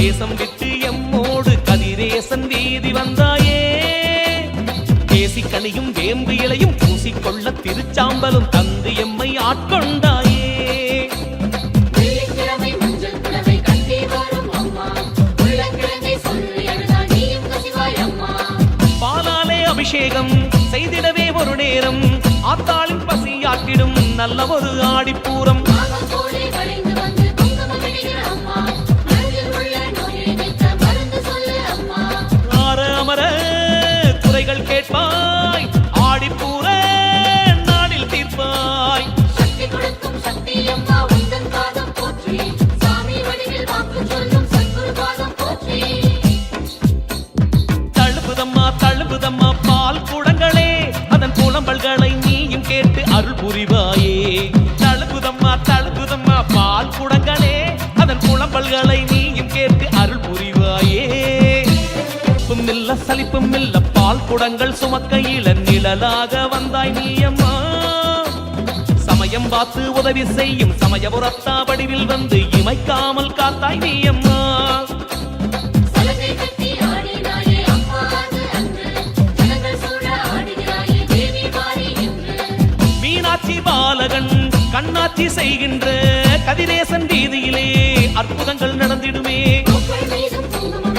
தேசம் விட்டு எம்மோடு கதிரேசன் வீதி வந்தாயே. பேசி கனியும் வேம்பு இலையும் பூசிக்கொள்ள திருச்சாம்பலும் தந்து எம்மை ஆட்கொண்டாயே. அபிஷேகம் செய்திடவே ஒரு நேரம். ஆத்தாளின் பசியாற்றிடும் நல்ல ஒரு ஆடிப்பூரம். அறிவாயே. தழுகுதம்மா தழுகுதம்மா பால் குடங்களே அதன் புலம்பல்களை நீயும் கேட்டு அருள் புரிவாயே. சலிப்பும் இல்ல சலிப்பும் இல்ல பால் குடங்கள் சுமக்கையில நிழலாக வந்தாய் நீயம்மா. சமயம் பார்த்து உதவி செய்யும் சமயபுரத்தா வடிவில் வந்து இமைக்காமல் காத்தாய் நீயம்மா. செய்கின்ற கதிரேசன் வீதியிலே அற்புதங்கள் நடந்திடுமே. பூக்கள் மீதும் குங்குமம்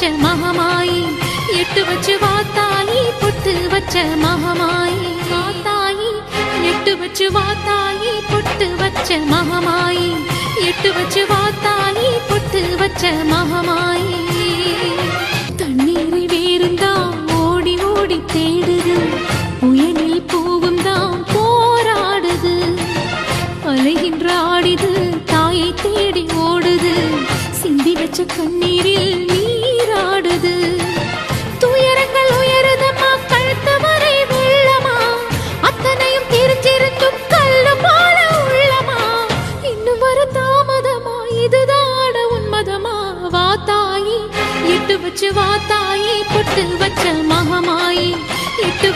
வச்ச மகமாயி எட்டு வச்சு வாத்தாயி பொட்டு வச்ச மகமாயி. வாத்தாயி எட்டு வச்சு வாத்தாயி பொட்டு வச்ச மகமாயி. எட்டு வச்சு வாத்தாயி பொட்டு வச்ச மகமாயி. தண்ணீரை வேறுந்தா ஓடி ஓடி தேடுது. புயலில் போகும் தான் போராடுது. அலைகின்ற ஆடிது தாயை தேடி ஓடுது. சிந்தி வச்ச கண்ணீரில்